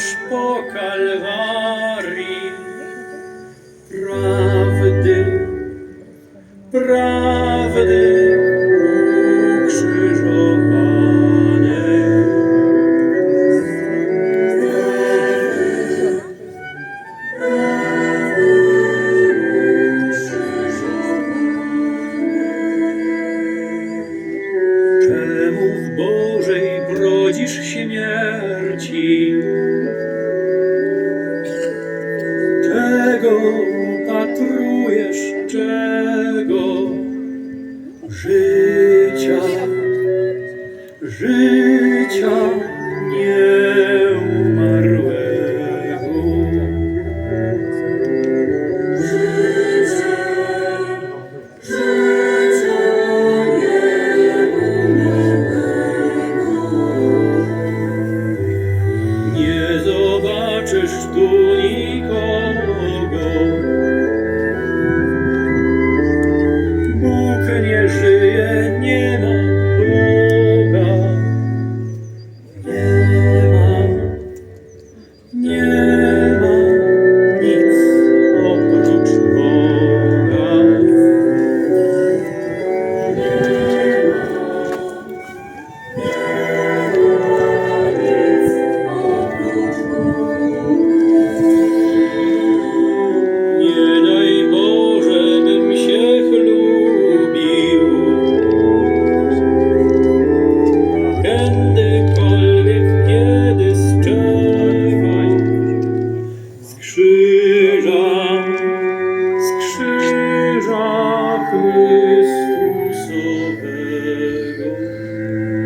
szukasz po Kalwarii prawdy, prawdy ukrzyżowanej. Czemu w Bożej brodzisz śmierci? patrujesz czego życia, życia nieumarłego. Życie. Nie zobaczysz tu nikogo.